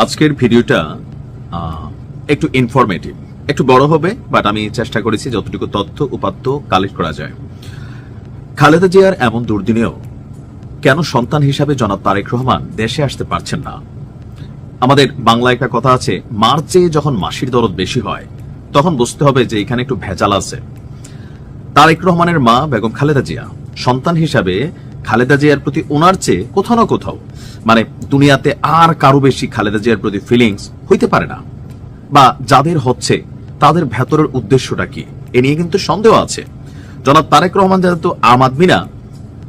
আজকের ভিডিওটা একটু ইনফরমেটিভ একটু বড় হবে বাট আমি চেষ্টা করেছি যতটুকু তথ্য, উপাত্ত কালেক্ট করা যায়। খালেদা জিয়ার এমন দুর্দিনেও কেন সন্তান হিসাবে জনাব তারেক রহমান দেশে আসতে পারছেন না? আমাদের বাংলায় একটা কথা আছে, মার্চে যখন মাসির দরদ বেশি হয়, তখন বুঝতে হবে যে এখানে একটু ভেজাল আছে। তারেক রহমানের মা বেগম খালেদা জিয়া, সন্তান হিসাবে খালেদা জিয়ার প্রতি ওনার চেয়ে কোথাও না কোথাও মানে দুনিয়াতে আর কারও বেশি খালেদা জিয়ার প্রতি ফিলিংস হইতে পারে না। বা যাদের হচ্ছে, তাদের ভেতরের উদ্দেশ্যটা কি, এ নিয়ে কিন্তু সন্দেহ আছে। জনাব তারেক রহমান যেহেতু আম আদমি না,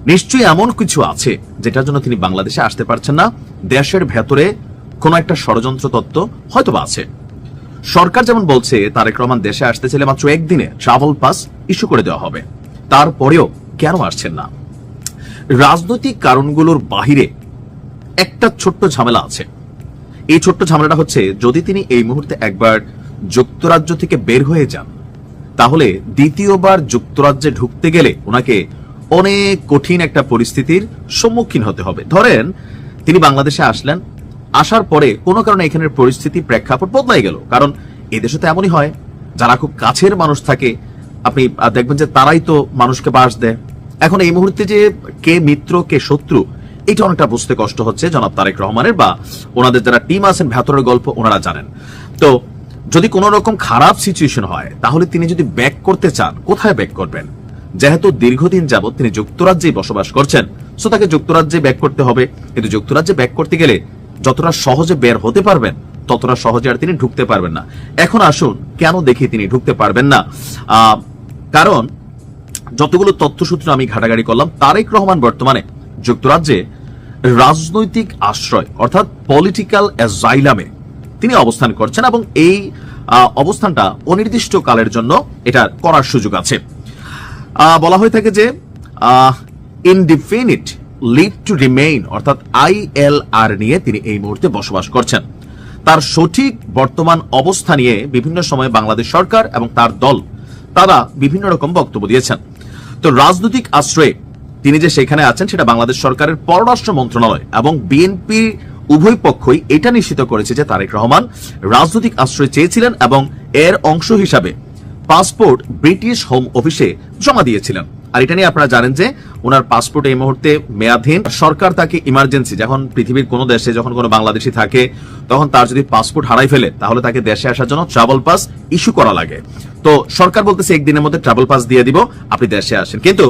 নিশ্চয়ই এমন কিছু আছে যেটার জন্য তিনি বাংলাদেশে আসতে পারছেন না। দেশের ভেতরে কোনো একটা ষড়যন্ত্র তত্ত্ব হয়তোবা আছে। সরকার যেমন বলছে, তারেক রহমান দেশে আসতে চাইলে মাত্র একদিনে ট্রাভেল পাস ইস্যু করে দেওয়া হবে। তারপরেও কেন আসছেন না? রাজনৈতিক কারণগুলোর বাহিরে একটা ছোট্ট ঝামেলা আছে। এই ছোট্ট ঝামেলাটা হচ্ছে, যদি তিনি এই মুহূর্তে একবার যুক্তরাজ্য থেকে বের হয়ে যান, তাহলে দ্বিতীয়বার যুক্তরাজ্যে ঢুকতে গেলে ওনাকে অনেক কঠিন একটা পরিস্থিতির সম্মুখীন হতে হবে। ধরেন, তিনি বাংলাদেশে আসলেন, আসার পরে কোনো কারণে এখানের পরিস্থিতি প্রেক্ষাপট বদলাই গেল। কারণ এদেশে তো এমনই হয়, যারা খুব কাছের মানুষ থাকে, আপনি দেখবেন যে তারাই তো মানুষকে বাস দেয়। এখন এই মুহূর্তে যে কে মিত্র, কে শত্রু, এটা অনেকটা বুঝতে কষ্ট হচ্ছে জনাব তারেক রহমানের বা ওনাদের যারা টিম আছেন, ভেতরের গল্প ওনারা জানেন। তো যদি কোনো রকম খারাপ সিচুয়েশন হয়, তাহলে তিনি যদি ব্যাক করতে চান, কোথায় ব্যাক করবেন? যেহেতু দীর্ঘদিন যাবৎ তিনি যুক্তরাজ্যেই বসবাস করছেন সো তাকে যুক্তরাজ্যে ব্যাক করতে হবে। কিন্তু যুক্তরাজ্যে ব্যাক করতে গেলে যতটা সহজে বের হতে পারবেন, ততটা সহজে আর তিনি ঢুকতে পারবেন না। এখন আসুন, কেন দেখি তিনি ঢুকতে পারবেন না? কারণ যতগুলো তথ্যসূত্র আমি ঘাটাঘাটি করলাম, তারেক রহমান বর্তমানে যুক্তরাজ্যে রাজনৈতিক আশ্রয়, অর্থাৎ পলিটিক্যাল অ্যাজাইলামে তিনি অবস্থান করছেন এবং এই অবস্থানটা অনির্দিষ্ট কালের জন্য এটা করার সুযোগ আছে। বলা হয়ে থাকে যে ইনডিফিনিট লিভ টু রিমেইন অর্থাৎ আইএলআর নিয়ে তিনি এই মুহূর্তে বসবাস করছেন। তার সঠিক বর্তমান অবস্থা নিয়ে বিভিন্ন সময় বাংলাদেশ সরকার এবং তার দল, তারা বিভিন্ন রকম বক্তব্য দিয়েছেন। তো রাজনৈতিক আশ্রয়ে তিনি যে সেখানে আছেন সেটা বাংলাদেশ সরকারের পররাষ্ট্র মন্ত্রণালয় এবং বিএনপি উভয় পক্ষই এটা নিশ্চিত করেছে যে তারেক রহমান রাজনৈতিক আশ্রয় চেয়েছিলেন এবং এর অংশ হিসাবে পাসপোর্ট ব্রিটিশ হোম অফিসে জমা দিয়েছিলেন। আর এটা নিয়ে আপনারা জানেন যে ওনার পাসপোর্ট এই মুহূর্তে মেয়াদহীন। সরকার তাকে ইমার্জেন্সি যখন পৃথিবীর কোনো দেশে যখন কোনো বাংলাদেশি থাকে, তখন তার যদি পাসপোর্ট হারাই ফেলে, তাহলে তাকে দেশে আসার জন্য ট্রাভেল পাস ইস্যু করা লাগে। তো সরকার বলতেছে, একদিনের মধ্যে ট্রাভেল পাস দিয়ে দিব, আপনি দেশে আসেন। কিন্তু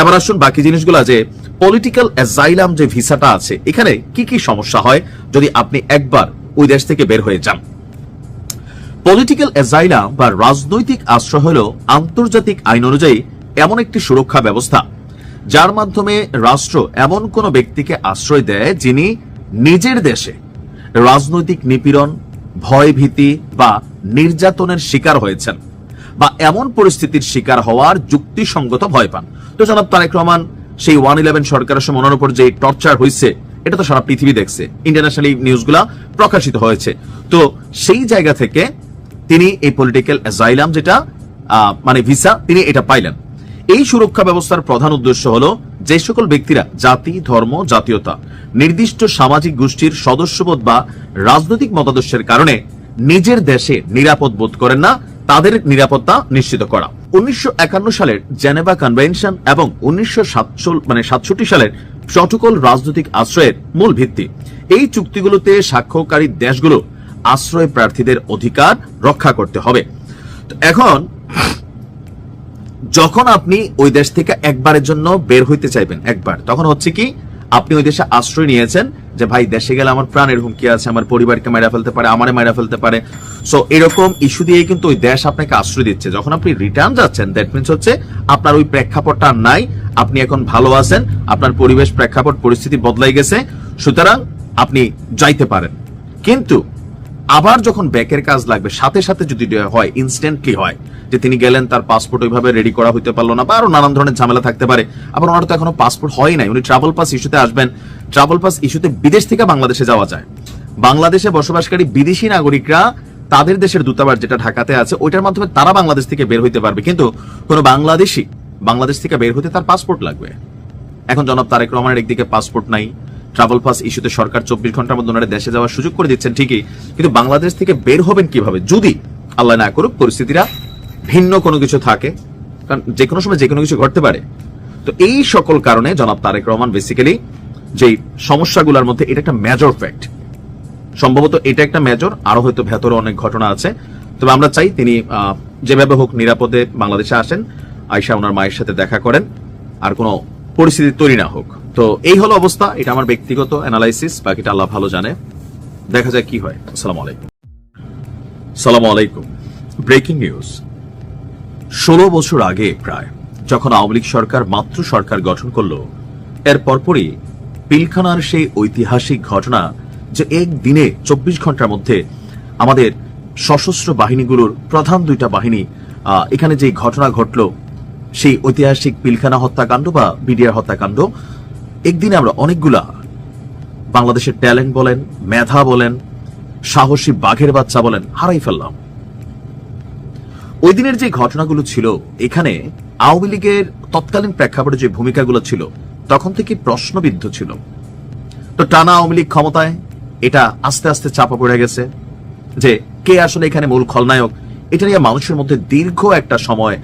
এবার আসুন বাকি জিনিসগুলো যে পলিটিক্যাল অ্যাজাইলাম যে ভিসাটা আছে, এখানে কি কি সমস্যা হয়, যদি আপনি একবার ওই দেশ থেকে বের হয়ে যান। পলিটিক্যাল অ্যাজাইলাম বা রাজনৈতিক আশ্রয় হল আন্তর্জাতিক আইন অনুযায়ী এমন একটি সুরক্ষা ব্যবস্থা। যার মাধ্যমে রাষ্ট্র এমন কোন ব্যক্তিকে আশ্রয় দেয় যিনি নিজের দেশে রাজনৈতিক নিপীড়ন, ভয়ভীতি বা নির্যাতনের শিকার হয়েছেন বা এমন পরিস্থিতির শিকার হওয়ার যুক্তিসঙ্গত ভয় পান। তো জনাব তারেক রহমান, সেই ওয়ান ইলেভেন সরকারের সময় ওনার উপর যে টর্চার হয়েছে এটা তো সারা পৃথিবী দেখছে। ইন্টারন্যাশনাল নিউজগুলা প্রকাশিত হয়েছে। তো সেই জায়গা থেকে তিনি এই পলিটিক্যাল অ্যাজাইলাম যেটা মানে ভিসা তিনি এটা পাইলেন। এই সুরক্ষা ব্যবস্থার প্রধান উদ্দেশ্য হল যে সকল ব্যক্তিরা জাতি, ধর্ম, জাতীয়তা, নির্দিষ্ট সামাজিক গোষ্ঠীর সদস্যবোধ বা রাজনৈতিক মতাদর্শের কারণে নিজের দেশে নিরাপদ বোধ করেন না, তাদের নিরাপত্তা নিশ্চিত করা। উনিশশো একান্ন সালের জেনেভা কনভেনশন এবং উনিশশো মানে সাতষট্টি সালের প্রটোকল রাজনৈতিক আশ্রয়ের মূল ভিত্তি। এই চুক্তিগুলোতে স্বাক্ষরকারী দেশগুলো আশ্রয় প্রার্থীদের অধিকার রক্ষা করতে হবে। এখন যখন আপনি ওই দেশ থেকে একবারের জন্য বের হইতে চাইবেন, একবার, তখন হচ্ছে কি, আপনি ওই দেশে আশ্রয় নিয়েছেন যে, ভাই, দেশে গেলে আমার প্রাণের হুমকি আছে, আমার পরিবারকে মারা ফেলতে পারে, আমারে মারা ফেলতে পারে। সো এরকম ইস্যু দিয়ে কিন্তু ওই দেশ আপনাকে আশ্রয় দিচ্ছে। যখন আপনি রিটার্ন যাচ্ছেন দ্যাট মিনস হচ্ছে আপনার ওই প্রেক্ষাপটটা নাই, আপনি এখন ভালো আছেন, আপনার পরিবেশ, প্রেক্ষাপট, পরিস্থিতি বদলাই গেছে, সুতরাং আপনি যাইতে পারেন। কিন্তু, আবার যখন ব্যাকের কাজ লাগবে, সাথে সাথে যদি হয় ইনস্ট্যান্টলি হয় যে তিনি গেলেন, তার পাসপোর্ট ওইভাবে রেডি করা হইতে পারল না, বা আরও নানান ধরনের ঝামেলা থাকতে পারে। আবার ওনার তো এখনও পাসপোর্ট হয় নাই। উনি ট্রাভেল পাস ইস্যুতে আসবেন। ট্রাভেল পাস ইস্যুতে বিদেশ থেকে বাংলাদেশে যাওয়া যায়। বাংলাদেশে বসবাসকারী বিদেশি নাগরিকরা তাদের দেশের দূতাবাস যেটা ঢাকাতে আছে, ওইটার মাধ্যমে তারা বাংলাদেশ থেকে বের হইতে পারবে। কিন্তু কোনো বাংলাদেশি বাংলাদেশ থেকে বের হতে তার পাসপোর্ট লাগবে। এখন জনাব তারেক রহমানের একদিকে পাসপোর্ট নাই। ট্রাভেল পাস ইস্যুতে সরকার চব্বিশ ঘণ্টার মধ্যে ওনারা দেশে যাওয়ার সুযোগ করে দিচ্ছেন ঠিকই। কিন্তু বাংলাদেশ থেকে বের হবেন কীভাবে? যদি আল্লাহ না করুক পরিস্থিতিরা ভিন্ন কোনো কিছু থাকে, কারণ যে কোনো সময় যে কোনো কিছু ঘটতে পারে। তো এই সকল কারণে জনাব তারেক রহমান বেসিক্যালি যে সমস্যাগুলোর মধ্যে এটা একটা মেজর ফ্যাক্ট সম্ভবত এটা একটা মেজর আরও হয়তো ভেতরে অনেক ঘটনা আছে। তবে আমরা চাই তিনি যেভাবে হোক নিরাপদে বাংলাদেশে আসেন আয়সা ওনার মায়ের সাথে দেখা করেন, আর কোনো পরিস্থিতি তৈরি না হোক। তো এই হলো অবস্থা, এটা আমার ব্যক্তিগত অ্যানালাইসিস বাকিটা আল্লাহ ভালো জানে। দেখা যাক কি হয়। আসসালামু আলাইকুম। সালাম আলাইকুম। Breaking news. ষোলো বছর আগে প্রায়, যখন আওয়ামী লীগ সরকার মাত্র সরকার গঠন করল, এর পরপরই পিলখানার সেই ঐতিহাসিক ঘটনা যে একদিনে চব্বিশ ঘণ্টার মধ্যে আমাদের সশস্ত্র বাহিনীগুলোর প্রধান দুইটা বাহিনী এখানে যে ঘটনা ঘটলো, সেই ঐতিহাসিক পিলখানা হত্যাকাণ্ড বা বিডিআর হত্যাকাণ্ড, একদিনে আমরা অনেকগুলা বাংলাদেশের ট্যালেন্ট বলেন, মেধা বলেন, সাহসী বাঘের বাচ্চা বলেন, হারাই ফেললাম। ওই দিনের যে ঘটনাগুলো ছিল, এখানে আওয়ামী লীগের তৎকালীন প্রেক্ষাপটে যে ভূমিকাগুলো ছিল, তখন থেকে প্রশ্নবিদ্ধ ছিল। তো টানা আওয়ামী লীগ ক্ষমতায়, এটা আস্তে আস্তে চাপা পড়ে গেছে যে কে আসলে এখানে মূল খলনায়ক, এটা নিয়ে মানুষের মধ্যে দীর্ঘ একটা সময়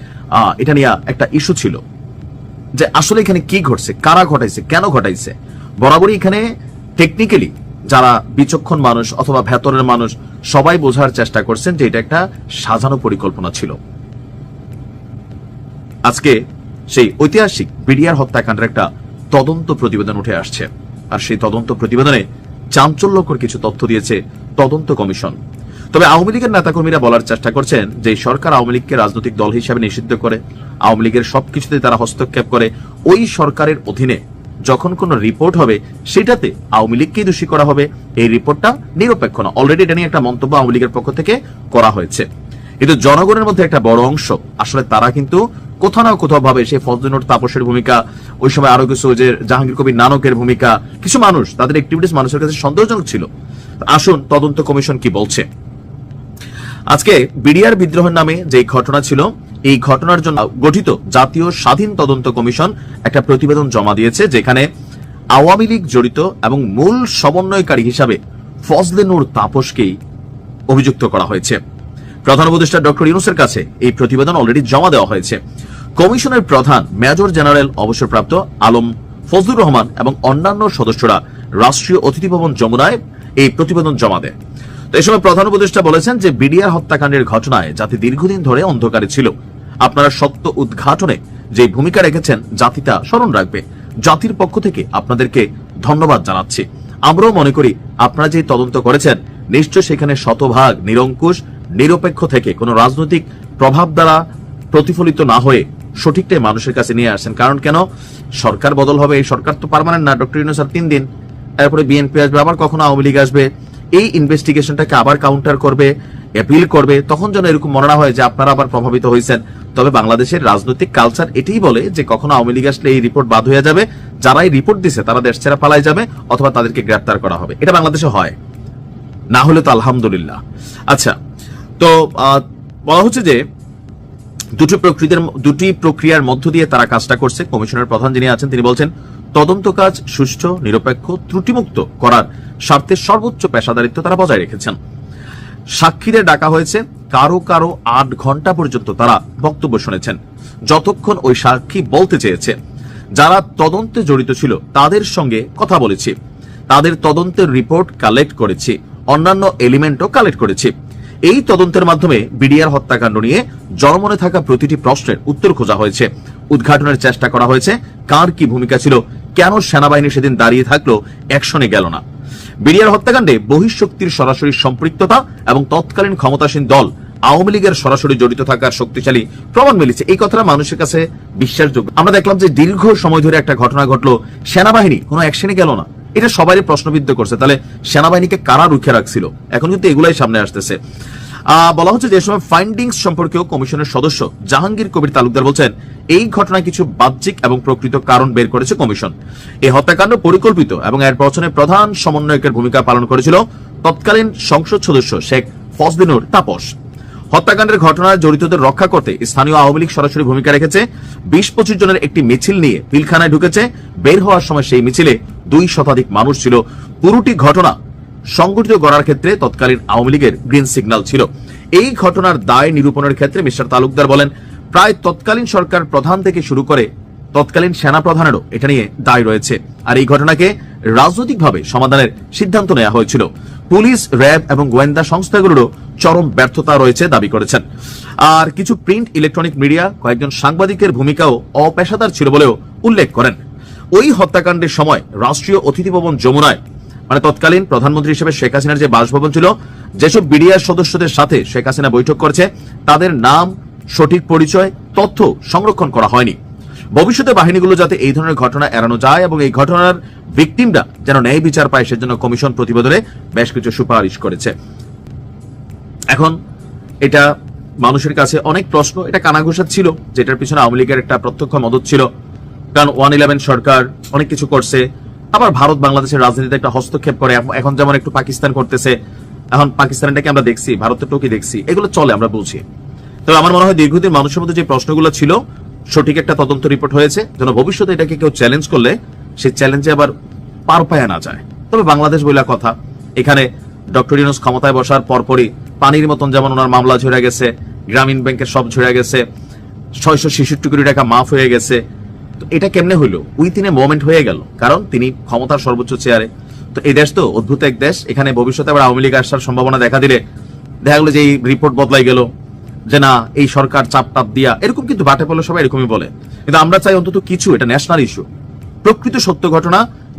এটা নিয়ে একটা ইস্যু ছিল। যে আসলে এখানে কি ঘটছে, কারা ঘটাইছে, কেন ঘটাইছে? বরাবরই এখানে টেকনিক্যালি যারা বিচক্ষণ মানুষ অথবা ভেতরের মানুষ, সবাই বোঝার চেষ্টা করছেন যে এটা একটা সাজানো পরিকল্পনা ছিল। আজকে সেই ঐতিহাসিক বিডিআর হত্যাকাণ্ডের একটা তদন্ত প্রতিবেদন উঠে আসছে। আর সেই তদন্ত প্রতিবেদনে চাঞ্চল্যকর কিছু তথ্য দিয়েছে তদন্ত কমিশন। তবে আওয়ামী লীগের নেতাকর্মীরা বলার চেষ্টা করছেন যে সরকার আওয়ামী লীগকে রাজনৈতিক দল হিসেবে নিষিদ্ধ করে, আওয়ামী লীগের সবকিছুতে তারা হস্তক্ষেপ করে, ওই সরকারের অধীনে যখন কোনো রিপোর্ট হবে, সেটাতে আওয়ামী লীগকেই দোষী করা হবে। এই রিপোর্টটা নিরপেক্ষ না। অলরেডি এটা নিয়ে একটা মন্তব্য আওয়ামী লীগের পক্ষ থেকে করা হয়েছে। কিন্তু জনগণের মধ্যে একটা বড় অংশ, আসলে তারা কিন্তু কোথাও না কোথাও ভাবে সেই ফজলিনুর তাপসের ভূমিকা, ওই সময় আরও কিছু যে জাহাঙ্গীর কবির নানকের ভূমিকা, কিছু মানুষ তাদের অ্যাক্টিভিটিস মানুষের কাছে সন্দেহজনক ছিল। আসুন, তদন্ত কমিশন কি বলছে? আজকে বিডিআর বিদ্রোহের নামে যে ঘটনা ছিল এই ঘটনার জন্য গঠিত জাতীয় স্বাধীন তদন্ত কমিশন একটা প্রতিবেদন জমা দিয়েছে, যেখানে আওয়ামী লীগ জড়িত এবং মূল সমন্বয়কারী হিসাবে ফজলে নূর তাপসকেই অভিযুক্ত করা হয়েছে। প্রধান উপদেষ্টা ডক্টর ইউনুসের কাছে এই প্রতিবেদন অলরেডি জমা দেওয়া হয়েছে। কমিশনের প্রধান মেজর জেনারেল অবসরপ্রাপ্ত আলম ফজলুর রহমান এবং অন্যান্য সদস্যরা রাষ্ট্রীয় অতিথি ভবন যমুনায় এই প্রতিবেদন জমা দেয়। তো এই সময় প্রধান উপদেষ্টা বলেছেন যে বিডিআর হত্যাকাণ্ডের ঘটনায় জাতি দীর্ঘদিন ধরে অন্ধকারে ছিল। আপনারা সত্য উদ্ঘাটনে যে ভূমিকা রেখেছেন, জাতিটা স্মরণ রাখবে। জাতির পক্ষ থেকে আপনাদেরকে ধন্যবাদ জানাচ্ছি। আমরাও মনে করি আপনারা যে তদন্ত করেছেন নিশ্চয় সেখানে শতভাগ নিরঙ্কুশ, নিরপেক্ষ থেকে কোনো রাজনৈতিক প্রভাব দ্বারা প্রতিফলিত না হয়ে সঠিকটাই মানুষের কাছে নিয়ে আসেন। কারণ কেন? সরকার বদল হবে, এই সরকার তো পারমানেন্ট না। ডক্টর ইউনুস তিন দিন। তারপরে বিএনপি আসবে, আবার কখনো আওয়ামী লীগ আসবে। এই ইনভেস্টিগেশনটাকে আবার কাউন্টার করবে। অ্যাপিল করবে, তখন যেন এরকম মনে হয় যে আপনারা আবার প্রভাবিত হয়েছেন। তবে বাংলাদেশের রাজনৈতিক কালচার এটাই বলে যে কখনো আওয়ামী লীগ আসলে এই রিপোর্ট বাদ হয়ে যাবে। যারা এই রিপোর্ট দিছে, তারা দেশ ছেড়ে পালাই যাবে অথবা তাদেরকে গ্রেপ্তার করা হবে। এটা বাংলাদেশে হয়। না হলে তো আলহামদুলিল্লাহ। আচ্ছা তো বলা হচ্ছে যে দুটি প্রকৃতির, দুটি প্রক্রিয়ার মধ্য দিয়ে তারা কাজটা করছে। কমিশনের প্রধান যিনি আছেন, তিনি বলছেন, তদন্ত কাজ সুষ্ঠু, নিরপেক্ষ, ত্রুটিমুক্ত করার স্বার্থে সর্বোচ্চ পেশাদারিত্ব তারা বজায় রেখেছেন। সাক্ষীদের ডাকা হয়েছে। কারও কারও আট ঘণ্টা পর্যন্ত তারা বক্তব্য শুনেছেন। যতক্ষণ ওই সাক্ষী বলতে চেয়েছে, যারা তদন্তে জড়িত ছিল তাদের সঙ্গে কথা বলেছি। তাদের তদন্তের রিপোর্ট কালেক্ট করেছি, অন্যান্য এলিমেন্টও কালেক্ট করেছি। এই তদন্তের মাধ্যমে বিডিআর হত্যাকাণ্ড নিয়ে জনমনে থাকা প্রতিটি প্রশ্নের উত্তর খোঁজা হয়েছে। উদ্ঘাটনের চেষ্টা করা হয়েছে, কার কি ভূমিকা ছিল, কেন সেনাবাহিনী সেদিন দাঁড়িয়ে থাকল অ্যাকশনে গেল না। বিডিআর হত্যাকাণ্ডে বহিঃশক্তির সরাসরি সম্পৃক্ততা এবং তৎকালীন ক্ষমতাসীন দল আওয়ামী লীগের সরাসরি জড়িত থাকার শক্তিশালী প্রমাণ মিলেছে। এই কথাটা মানুষের কাছে বিশ্বাসযোগ্য। আমরা দেখলাম যে দীর্ঘ সময় ধরে একটা ঘটনা ঘটলো। সেনাবাহিনী, কোনো অ্যাকশনে গেল না। এটা সবাই প্রশ্নবিদ্ধ করছে। তাহলে সেনাবাহিনীকে কারা রুখে রাখছিল? এখন কিন্তু এগুলাই সামনে আসতেছে। বলা হচ্ছে যে সময় ফাইন্ডিংস সম্পর্কেও কমিশনের সদস্য জাহাঙ্গীর কবির তালুকদার বলছেন, এই ঘটনায় কিছু বাহ্যিক এবং প্রকৃত কারণ বের করেছে কমিশন। এই হত্যাকাণ্ড পরিকল্পিত এবং এর পেছনে প্রধান সমন্বয়কের ভূমিকা পালন করেছিল তৎকালীন সংসদ সদস্য শেখ ফজদিনুর তাপস। হত্যাকাণ্ডের ঘটনায় জড়িতদের রক্ষা করতে স্থানীয় আওয়ামী লীগ সরাসরি ভূমিকা রেখেছে। বিশ পঁচিশ জনের একটি মিছিল নিয়ে পিলখানায় ঢুকেছে। বের হওয়ার সময় সেই মিছিলে দুই শতাধিক মানুষ ছিল। পুরোটি ঘটনা সংগঠিত করার ক্ষেত্রে তৎকালীন আওয়ামী লীগের গ্রিন সিগন্যাল ছিল। এই ঘটনার দায় নিরূপণের ক্ষেত্রে মিস্টার তালুকদার বলেন, প্রায় তৎকালীন সরকার প্রধান থেকে শুরু করে তৎকালীন সেনা প্রধানেরও এটা নিয়ে দায় রয়েছে। আর এই ঘটনাকে রাজনৈতিকভাবে সমাধানের সিদ্ধান্ত নেওয়া হয়েছিল। পুলিশ, র্যাব এবং গোয়েন্দা সংস্থাগুলোরও চরম ব্যর্থতা রয়েছে দাবি করেছেন। আর কিছু প্রিন্ট ইলেকট্রনিক মিডিয়া কয়েকজন সাংবাদিকের ভূমিকাও অপেশাদার ছিল বলেও উল্লেখ করেন। ওই হত্যাকাণ্ডের সময় রাষ্ট্রীয় অতিথি ভবন যমুনায় মানে তৎকালীন প্রধানমন্ত্রী হিসেবে শেখ হাসিনার যে বাসভবন ছিল, যেসব বিডিআর সদস্যদের সাথে শেখ হাসিনা বৈঠক করেছে, তাদের নাম, সঠিক পরিচয়, তথ্য সংরক্ষণ করা হয়নি। ভবিষ্যতে বাহিনীগুলো যাতে এই ধরনের ঘটনা এড়ানো যায় এবং এই ঘটনার ভিকটিমরা যেন ন্যায় বিচার পায়, সেজন্য কমিশন প্রতিবেদনে বেশ কিছু সুপারিশ করেছে। এখন এটা মানুষের কাছে অনেক প্রশ্ন, এটা কানাঘোষা ছিল, যেটার পিছনে আওয়ামী লীগের একটা প্রত্যক্ষ মদত ছিল। কারণ ওয়ান ইলেভেন সরকার অনেক কিছু করছে আবার ভারত বাংলাদেশের রাজনীতিতে একটা হস্তক্ষেপ করে এখন- যেমন একটু পাকিস্তান করতেছে, এখন পাকিস্তানটাকে আমরা দেখছি ভারতের টোকি দেখছি, এগুলো চলে, আমরা বুঝি তবে আমার মনে হয় দীর্ঘদিন মানুষের মধ্যে যে প্রশ্নগুলো ছিল, সঠিক একটা তদন্ত রিপোর্ট হয়েছে, যেন ভবিষ্যতে এটাকে কেউ চ্যালেঞ্জ করলে, সেই চ্যালেঞ্জে আবার পার পায়া না যায়। তবে বাংলাদেশ বইলা কথা, এখানে ডক্টর ইউনুস ক্ষমতায় বসার পরপরই পানির মতন যেমন ওনার মামলা ঝরে গেছে, গ্রামীণ ব্যাংকের সব ঝরে গেছে, ছয়শো ছেষট্টি কোটি টাকা মাফ হয়ে গেছে তো এটা কেমনে হইল? উইথিন এ মোমেন্ট হয়ে গেল, কারণ তিনি ক্ষমতার সর্বোচ্চ চেয়ারে তো এই দেশ তো অদ্ভুত এক দেশ, এখানে ভবিষ্যতে আবার আওয়ামী লীগ আসার সম্ভাবনা দেখা দিলে দেখা গেলো যে এই রিপোর্ট বদলাই গেল, যে না, এই সরকার চাপ টাপ দিয়া, এরকম কিন্তু বাটে পড়লে সবাই এরকমই বলে। কিন্তু আমরা চাই অন্তত কিছু, এটা ন্যাশনাল ইস্যু প্রকৃত সত্য ঘটনা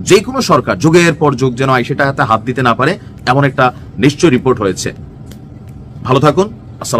যে কোনো সরকার, যুগের পর যুগ যেন সেটা হাতে হাত দিতে না পারে, এমন একটা নিশ্চয় রিপোর্ট হয়েছে। ভালো থাকুন, আসসালাম